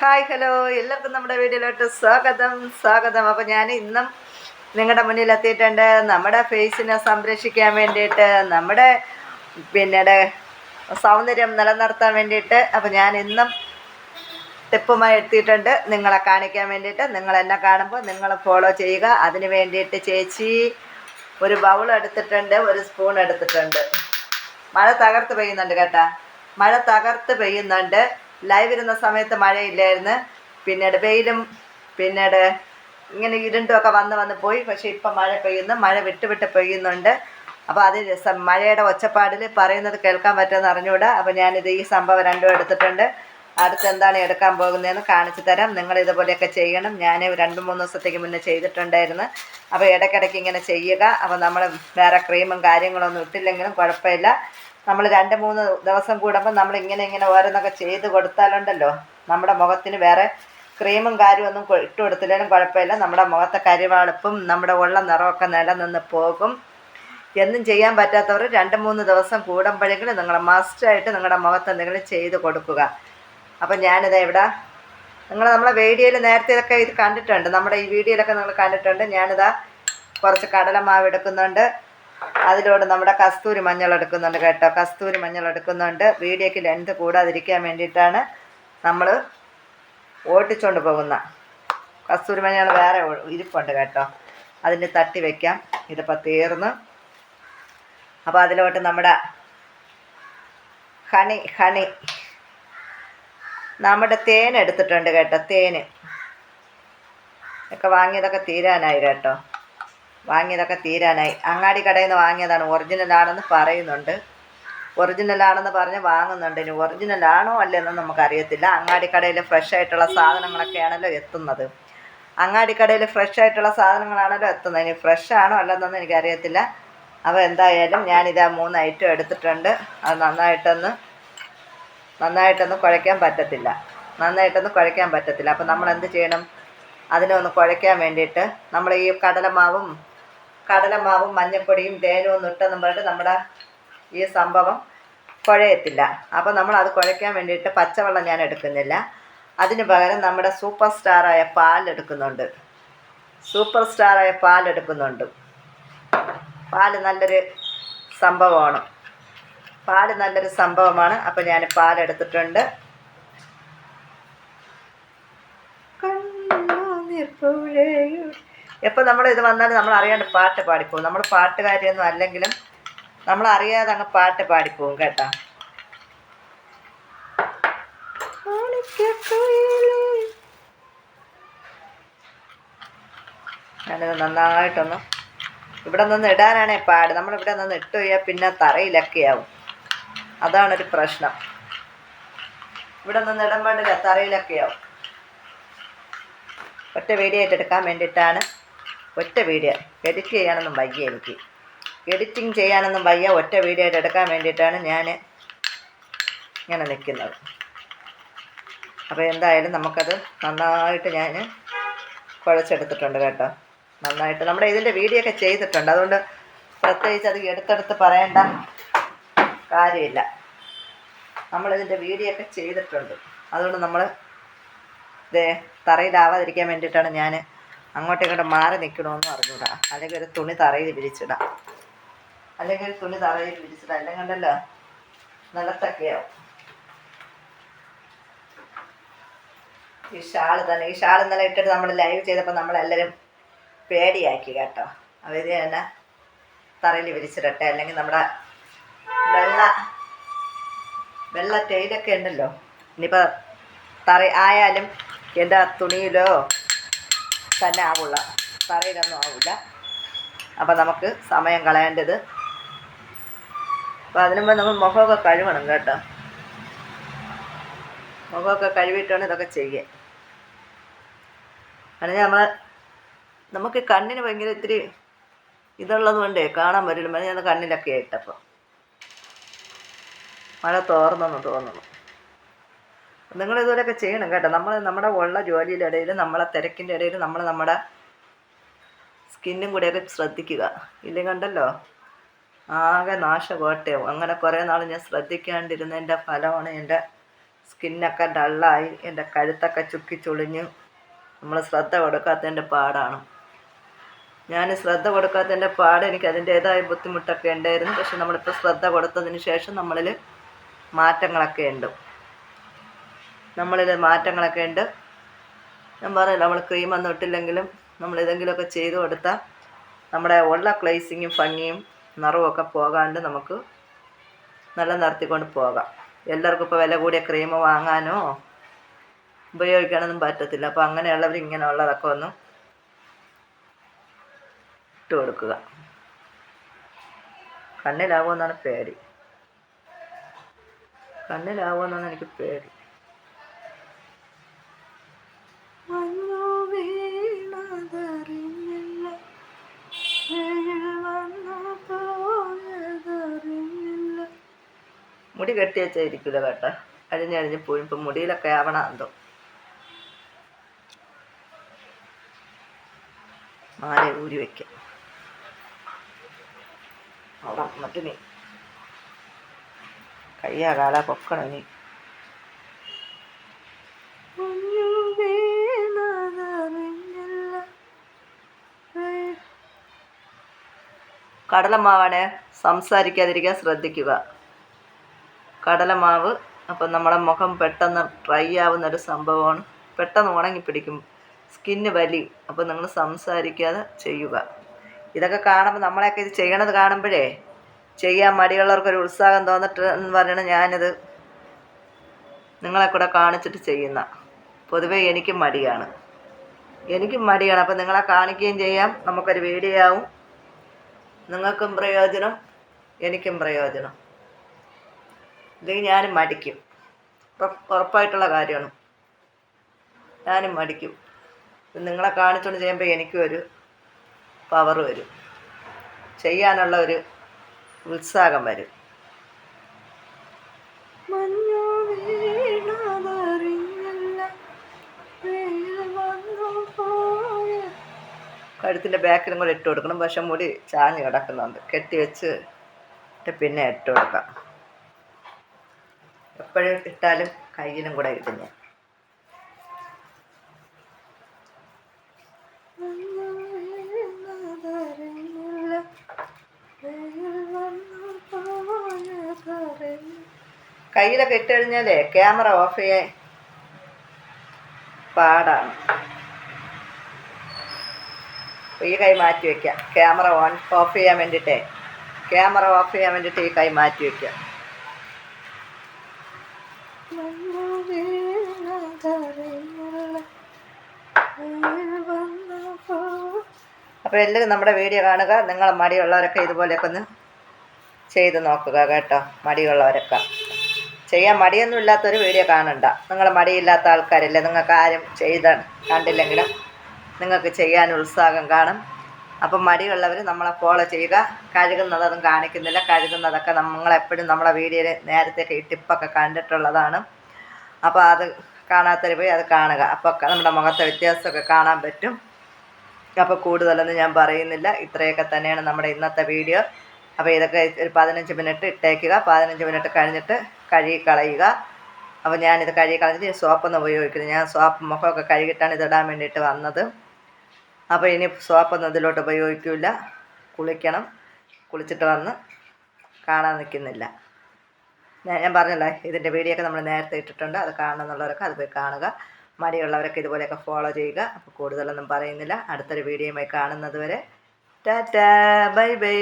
Hi hello. എല്ലാവർക്കും നമ്മുടെ വീഡിയോയിലോട്ട് സ്വാഗതം. സ്വാഗതം. അപ്പോൾ ഞാൻ ഇന്നും നിങ്ങളുടെ മുന്നിൽ എത്തിയിട്ടുണ്ട്. നമ്മുടെ ഫേസിനെ സംരക്ഷിക്കാൻ വേണ്ടിയിട്ട് നമ്മുടെ പിന്നെ സൗന്ദര്യം നിലനിർത്താൻ വേണ്ടിയിട്ട് അപ്പോൾ ഞാൻ ഇന്നും ടിപ്പുമായി എത്തിയിട്ടുണ്ട്. നിങ്ങളെ കാണിക്കാൻ വേണ്ടിയിട്ട്. നിങ്ങൾ എന്നെ കാണുമ്പോൾ നിങ്ങൾ ഫോളോ ചെയ്യുക. അതിന് വേണ്ടിയിട്ട് ചേച്ചി ഒരു ബൗൾ എടുത്തിട്ടുണ്ട് ഒരു സ്പൂൺ എടുത്തിട്ടുണ്ട്. മഴ തകർത്ത് പെയ്യുന്നുണ്ട് കേട്ടാ. മഴ തകർത്ത് പെയ്യുന്നുണ്ട്. ലൈവ് ഇരുന്ന സമയത്ത് മഴയില്ലായിരുന്നു. പിന്നീട് വെയിലും പിന്നീട് ഇങ്ങനെ ഇരുണ്ടുമൊക്കെ വന്ന് വന്ന് പോയി. പക്ഷേ ഇപ്പം മഴ പെയ്യുന്നു. മഴ വിട്ട് വിട്ട് പെയ്യുന്നുണ്ട്. അപ്പോൾ അത് മഴയുടെ ഒച്ചപ്പാടിൽ പറയുന്നത് കേൾക്കാൻ പറ്റുമെന്ന് അറിഞ്ഞുകൂടാ. അപ്പോൾ ഞാനിത് ഈ സംഭവം രണ്ടും എടുത്തിട്ടുണ്ട്. അടുത്ത് എന്താണ് എടുക്കാൻ പോകുന്നതെന്ന് കാണിച്ചു തരാം. നിങ്ങൾ ഇതുപോലെയൊക്കെ ചെയ്യണം. ഞാൻ രണ്ട് മൂന്ന് ദിവസത്തേക്ക് മുന്നേ ചെയ്തിട്ടുണ്ടായിരുന്നു. അപ്പോൾ ഇടയ്ക്കിടയ്ക്ക് ഇങ്ങനെ ചെയ്യുക. അപ്പോൾ നമ്മൾ വേറെ ക്രീമും കാര്യങ്ങളൊന്നും ഇട്ടില്ലെങ്കിലും കുഴപ്പമില്ല. നമ്മൾ രണ്ട് മൂന്ന് ദിവസം കൂടുമ്പോൾ നമ്മൾ ഇങ്ങനെ ഇങ്ങനെ ഓരോന്നൊക്കെ ചെയ്ത് കൊടുത്താലുണ്ടല്ലോ. നമ്മുടെ മുഖത്തിന് വേറെ ക്രീമും കാര്യമൊന്നും ഇട്ട് കൊടുത്തില്ലെങ്കിലും കുഴപ്പമില്ല. നമ്മുടെ മുഖത്തെ കരിവാളിപ്പും നമ്മുടെ ഉള്ള നിറമൊക്കെ നിലനിന്ന് പോകും. എന്നും ചെയ്യാൻ പറ്റാത്തവർ രണ്ട് മൂന്ന് ദിവസം കൂടുമ്പോഴെങ്കിലും നിങ്ങൾ മസ്റ്റായിട്ട് നിങ്ങളുടെ മുഖത്ത് എന്തെങ്കിലും ചെയ്ത് കൊടുക്കുക. അപ്പം ഞാനിത് ഇവിടെ നിങ്ങൾ നമ്മളെ വീഡിയോയിൽ നേരത്തെ ഇതൊക്കെ ഇത് കണ്ടിട്ടുണ്ട്. നമ്മുടെ ഈ വീഡിയോയിലൊക്കെ നിങ്ങൾ കണ്ടിട്ടുണ്ട്. ഞാനിതാ കുറച്ച് കടലമാവ് എടുക്കുന്നുണ്ട്. അതിലൂടെ നമ്മുടെ കസ്തൂരി മഞ്ഞൾ എടുക്കുന്നുണ്ട് കേട്ടോ. കസ്തൂരി മഞ്ഞൾ എടുക്കുന്നുണ്ട്. വീഡിയോക്ക് ലെന്ത് കൂടാതിരിക്കാൻ വേണ്ടിയിട്ടാണ് നമ്മൾ ഓട്ടിച്ചുകൊണ്ട് പോകുന്ന. കസ്തൂരി മഞ്ഞൾ വേറെ ഇരിപ്പുണ്ട് കേട്ടോ. അതിന് തട്ടി വെക്കാം. ഇതിപ്പോൾ തീർന്ന്. അപ്പോൾ അതിലോട്ട് നമ്മുടെ ഹണി ഹണി. നമ്മുടെ തേൻ എടുത്തിട്ടുണ്ട് കേട്ടോ തേന്. ഒക്കെ വാങ്ങിയതൊക്കെ തീരാനായി കേട്ടോ. വാങ്ങിയതൊക്കെ തീരാനായി. അങ്ങാടി കടയിൽ നിന്ന് വാങ്ങിയതാണ്. ഒറിജിനൽ ആണെന്ന് പറയുന്നുണ്ട്. ഒറിജിനൽ ആണെന്ന് പറഞ്ഞ് വാങ്ങുന്നുണ്ട്. ഇനി ഒറിജിനൽ ആണോ അല്ലെന്ന് നമുക്കറിയത്തില്ല. അങ്ങാടി കടയിൽ ഫ്രഷ് ആയിട്ടുള്ള സാധനങ്ങളൊക്കെയാണല്ലോ എത്തുന്നത്. അങ്ങാടി കടയിൽ ഫ്രഷ് ആയിട്ടുള്ള സാധനങ്ങളാണല്ലോ എത്തുന്നത്. ഇനി ഫ്രഷ് ആണോ അല്ലെന്നൊന്നും എനിക്കറിയത്തില്ല. അപ്പോൾ എന്തായാലും ഞാനിത് ആ മൂന്ന് ഐറ്റം എടുത്തിട്ടുണ്ട്. അത് നന്നായിട്ടൊന്ന് നന്നായിട്ടൊന്ന് കുഴയ്ക്കാൻ പറ്റത്തില്ല. നന്നായിട്ടൊന്ന് കുഴയ്ക്കാൻ പറ്റത്തില്ല. അപ്പോൾ നമ്മൾ എന്ത് ചെയ്യണം? അതിനെ ഒന്ന് കുഴയ്ക്കാൻ വേണ്ടിയിട്ട് നമ്മൾ ഈ കടലമാവും കടലമാവും മഞ്ഞപ്പൊടിയും തേനും നുട്ടെന്നും പറഞ്ഞിട്ട് നമ്മുടെ ഈ സംഭവം കുഴയത്തില്ല. അപ്പോൾ നമ്മൾ അത് കുഴയ്ക്കാൻ വേണ്ടിയിട്ട് പച്ചവെള്ളം ഞാൻ എടുക്കുന്നില്ല. അതിന് പകരം നമ്മുടെ സൂപ്പർ സ്റ്റാറായ പാൽ എടുക്കുന്നുണ്ട്. സൂപ്പർ സ്റ്റാറായ പാൽ എടുക്കുന്നുണ്ട്. പാൽ നല്ലൊരു സംഭവമാണ്. പാൽ നല്ലൊരു സംഭവമാണ്. അപ്പം ഞാൻ പാലെടുത്തിട്ടുണ്ട് എപ്പോൾ നമ്മൾ ഇത് വന്നാൽ നമ്മൾ അറിയാണ്ട് പാട്ട് പാടിപ്പോവും. നമ്മൾ പാട്ടുകാരിയൊന്നും അല്ലെങ്കിലും നമ്മൾ അറിയാതെ അങ്ങ് പാട്ട് പാടിപ്പോവും കേട്ടോ. ഞാനിത് നന്നായിട്ടൊന്ന് ഇവിടെ നിന്ന് ഇടാനാണേ പാട്. നമ്മളിവിടെ നിന്ന് ഇട്ട് കഴിയാൽ പിന്നെ തറയിലൊക്കെ ആവും അതാണൊരു പ്രശ്നം. ഇവിടെ നിന്ന് ഇടം പാടില്ല തറയിലൊക്കെ ആവും ഒറ്റ വീഡിയോ ആയിട്ട് എടുക്കാൻ വേണ്ടിയിട്ടാണ് ഒറ്റ വീഡിയോ. എഡിറ്റ് ചെയ്യാനൊന്നും വയ്യ എനിക്ക്. എഡിറ്റിംഗ് ചെയ്യാനൊന്നും വയ്യ. ഒറ്റ വീഡിയോ ആയിട്ട് എടുക്കാൻ വേണ്ടിയിട്ടാണ് ഞാൻ ഇങ്ങനെ നിൽക്കുന്നത്. അപ്പോൾ എന്തായാലും നമുക്കത് നന്നായിട്ട് ഞാൻ കുഴച്ചെടുത്തിട്ടുണ്ട് കേട്ടോ. നന്നായിട്ട് നമ്മുടെ ഇതിന്റെ വീഡിയോ ഒക്കെ ചെയ്തിട്ടുണ്ട്. അതുകൊണ്ട് പ്രത്യേകിച്ച് അത് എടുത്തെടുത്ത് പറയേണ്ട കാര്യമില്ല. നമ്മളിതിന്റെ വീഡിയോ ഒക്കെ ചെയ്തിട്ടുണ്ട്. അതുകൊണ്ട് നമ്മൾ ഇതേ തറയിലാവാതിരിക്കാൻ വേണ്ടിയിട്ടാണ് ഞാൻ അങ്ങോട്ടും ഇങ്ങോട്ടും മാറി നിൽക്കണമെന്ന് പറഞ്ഞുകൂടാ അല്ലെങ്കിൽ ഒരു തുണി തറയിൽ വിരിച്ചിടാം. അല്ലെങ്കിൽ ഒരു തുണി തറയിൽ വിരിച്ചിടാം. അല്ലെങ്കിൽ കണ്ടല്ലോ? നിലത്തൊക്കെയാവും ഈ ഷാൾ തന്നെ. ഈ ഷാൾ ഇന്നലെ ഇട്ടിട്ട് നമ്മൾ ലൈവ് ചെയ്തപ്പോൾ നമ്മളെല്ലാവരും പേടിയാക്കി കേട്ടോ. അവർ തന്നെ തറയിൽ വിരിച്ചിടട്ടെ. അല്ലെങ്കിൽ നമ്മുടെ വെള്ള വെള്ള തേയിലൊക്കെ ഉണ്ടല്ലോ. ഇനിയിപ്പോൾ തറ ആയാലും എന്റെ തുണിയിലോ തന്നെ ആവുള്ള തറയിലൊന്നും ആവില്ല അപ്പം നമുക്ക് സമയം കളയേണ്ടത്. അപ്പം അതിനുമ്പ് നമ്മൾ മുഖമൊക്കെ കഴുകണം കേട്ടോ. മുഖമൊക്കെ കഴുകിയിട്ടാണ് ഇതൊക്കെ ചെയ്യുക. അല്ലെങ്കിൽ നമ്മൾ നമുക്ക് കണ്ണിന് ഭയങ്കര ഇത്തിരി ഇതുള്ളത് കൊണ്ടേ കാണാൻ പറ്റില്ല. ഞാൻ കണ്ണിലൊക്കെ ഇട്ടപ്പോൾ മഴ തോർന്നെന്ന് തോന്നുന്നു. നിങ്ങൾ ഇതുപോലെയൊക്കെ ചെയ്യണം കേട്ടോ. നമ്മൾ നമ്മുടെ ഉള്ള ജോലിയുടെ ഇടയിൽ നമ്മളെ തിരക്കിന്റെ ഇടയിൽ നമ്മൾ നമ്മുടെ സ്കിന്നും കൂടെയൊക്കെ ശ്രദ്ധിക്കുക. ഇല്ലെങ്കിൽ കണ്ടല്ലോ? ആകെ നാശകോട്ടയാവും അങ്ങനെ കുറേ നാൾ ഞാൻ ശ്രദ്ധിക്കാണ്ടിരുന്നതിന്റെ ഫലമാണ് എന്റെ സ്കിന്നൊക്കെ ഡള്ളായി എന്റെ കഴുത്തൊക്കെ ചുക്കി ചുളിഞ്ഞ് നമ്മൾ ശ്രദ്ധ കൊടുക്കാത്തതിന്റെ പാടാണ്. ഞാൻ ശ്രദ്ധ കൊടുക്കാത്തതിന്റെ പാട് എനിക്ക് അതിന്റേതായ ബുദ്ധിമുട്ടൊക്കെ ഉണ്ടായിരുന്നു. പക്ഷെ നമ്മളിപ്പോൾ ശ്രദ്ധ കൊടുത്തതിന് ശേഷം നമ്മളിൽ മാറ്റങ്ങളൊക്കെ ഉണ്ട്. നമ്മളിൽ മാറ്റങ്ങളൊക്കെ ഉണ്ട്. ഞാൻ പറഞ്ഞില്ല നമ്മൾ ക്രീം ഒന്നും ഇട്ടില്ലെങ്കിലും നമ്മൾ ഇതെങ്കിലുമൊക്കെ ചെയ്ത് കൊടുത്താൽ നമ്മുടെ ഉള്ള ക്ലേസിങ്ങും ഭംഗിയും നിറവുമൊക്കെ പോകാണ്ട് നമുക്ക് നല്ല നിർത്തിക്കൊണ്ട് പോകാം. എല്ലാവർക്കും ഇപ്പോൾ വില കൂടിയ ക്രീം വാങ്ങാനോ ഉപയോഗിക്കാനൊന്നും പറ്റത്തില്ല. അപ്പോൾ അങ്ങനെയുള്ളവർ ഇങ്ങനെയുള്ളതൊക്കെ ഒന്ന് ഇട്ട് കൊടുക്കുക. കണ്ണിലാവുമെന്നാണ് പേടി. കണ്ണിലാവുമെന്നാണ് എനിക്ക് പേടി. മുടി കെട്ടി വെച്ചായിരിക്കില്ല കേട്ടോ. അഴിഞ്ഞഴിഞ്ഞ് പോയി. ഇപ്പം മുടിയിലൊക്കെ ആവണം എന്തോ. മാല ഊരി വയ്ക്കാം അവിടെ മറ്റു നീ കയ്യാ കാല പൊക്കണം നീ. കടലമാവാണ്. സംസാരിക്കാതിരിക്കാൻ ശ്രദ്ധിക്കുക. കടലമാവ്. അപ്പം നമ്മുടെ മുഖം പെട്ടെന്ന് ഡ്രൈ ആവുന്നൊരു സംഭവമാണ്. പെട്ടെന്ന് ഉണങ്ങി പിടിക്കും സ്കിന്ന് വലി. അപ്പോൾ നിങ്ങൾ സംസാരിക്കാതെ ചെയ്യുക. ഇതൊക്കെ കാണുമ്പോൾ നമ്മളെയൊക്കെ ഇത് ചെയ്യണത് കാണുമ്പോഴേ ചെയ്യാൻ മടിയുള്ളവർക്കൊരു ഉത്സാഹം തോന്നിട്ട് എന്ന് പറയണ ഞാനിത് നിങ്ങളെ കൂടെ കാണിച്ചിട്ട് ചെയ്യുന്ന. പൊതുവേ എനിക്കും മടിയാണ്. എനിക്കും മടിയാണ്. അപ്പം നിങ്ങളെ കാണിക്കുകയും ചെയ്യാം. നമുക്കൊരു വീഡിയോ ആവും. നിങ്ങൾക്കും പ്രയോജനം. എനിക്കും പ്രയോജനം. ഇല്ലെങ്കിൽ ഞാനും മടിക്കും. ഉറപ്പ് ഉറപ്പായിട്ടുള്ള കാര്യമാണ്. ഞാനും മടിക്കും. നിങ്ങളെ കാണിച്ചുകൊണ്ട് ചെയ്യുമ്പോൾ എനിക്കും ഒരു പവർ വരും. ചെയ്യാനുള്ള ഒരു ഉത്സാഹം വരും. കഴുത്തിന്റെ ബാക്കിലും കൂടെ ഇട്ട് കൊടുക്കണം. പക്ഷെ മുടി ചാഞ്ഞ് കിടക്കുന്നുണ്ട്. കെട്ടി വെച്ച് പിന്നെ ഇട്ട് കൊടുക്കാം. എപ്പോഴും ഇട്ടാലും കയ്യിലും കൂടെ ഇടും ഞാൻ. കയ്യിലൊക്കെ ഇട്ട് കഴിഞ്ഞാലേ ക്യാമറ ഓഫ് ചെയ്യാൻ പാടാണ്. ഈ കൈ മാറ്റി വയ്ക്കാം ക്യാമറ ഓൺ ഓഫ് ചെയ്യാൻ വേണ്ടിയിട്ടേ. ക്യാമറ ഓഫ് ചെയ്യാൻ വേണ്ടിയിട്ട് ഈ കൈ മാറ്റി വയ്ക്കാം അപ്പോൾ എല്ലാവരും നമ്മുടെ വീഡിയോ കാണുക നിങ്ങൾ മടിയുള്ളവരൊക്കെ ഇതുപോലെയൊക്കെ ഒന്ന് ചെയ്ത് നോക്കുക കേട്ടോ മടിയുള്ളവരൊക്കെ. ചെയ്യാൻ മടിയൊന്നും ഇല്ലാത്തൊരു വീഡിയോ കാണണ്ട. നിങ്ങൾ മടിയില്ലാത്ത ആൾക്കാരില്ലേ? നിങ്ങൾക്ക് ആരും ചെയ്ത കണ്ടില്ലെങ്കിലും നിങ്ങൾക്ക് ചെയ്യാൻ ഉത്സാഹം കാണും. അപ്പം മടിയുള്ളവർ നമ്മളെ ഫോളോ ചെയ്യുക. കഴുകുന്നതൊന്നും കാണിക്കുന്നില്ല. കഴുകുന്നതൊക്കെ നമ്മളെപ്പോഴും നമ്മളെ വീഡിയോയിൽ നേരത്തെ ടിപ്പൊക്കെ കണ്ടിട്ടുള്ളതാണ്. അപ്പോൾ അത് കാണാത്തവർ പോയി അത് കാണുക. അപ്പോൾ നമ്മുടെ മുഖത്തെ വ്യത്യാസമൊക്കെ കാണാൻ പറ്റും. അപ്പോൾ കൂടുതലൊന്നും ഞാൻ പറയുന്നില്ല. ഇത്രയൊക്കെ തന്നെയാണ് നമ്മുടെ ഇന്നത്തെ വീഡിയോ. അപ്പോൾ ഇതൊക്കെ ഒരു പതിനഞ്ച് മിനിറ്റ് ഇട്ടേക്കുക. പതിനഞ്ച് മിനിറ്റ് കഴിഞ്ഞിട്ട് കഴുകി കളയുക അപ്പോൾ ഞാനിത് കഴുകി കളഞ്ഞിട്ട് സോപ്പൊന്നും ഉപയോഗിക്കുന്നത് ഞാൻ സോപ്പ് മുഖമൊക്കെ കഴുകിയിട്ടാണ് ഇതിടാൻ വേണ്ടിയിട്ട് വന്നത്. അപ്പോൾ ഇനി സോപ്പൊന്നും ഇതിലോട്ട് ഉപയോഗിക്കില്ല കുളിക്കണം. കുളിച്ചിട്ട് വന്ന് കാണാൻ നിൽക്കുന്നില്ല. ഞാൻ പറഞ്ഞല്ലോ ഇതിന്റെ വീഡിയോ ഒക്കെ നമ്മൾ നേരത്തെ ഇട്ടിട്ടുണ്ട്. അത് കാണണമെന്നുള്ളവരൊക്കെ അത് പോയി കാണുക. മടിയുള്ളവരൊക്കെ ഇതുപോലെയൊക്കെ ഫോളോ ചെയ്യുക. അപ്പോൾ കൂടുതലൊന്നും പറയുന്നില്ല. അടുത്തൊരു വീഡിയോയുമായി കാണുന്നത് വരെ. ടാറ്റാ. Bye bye.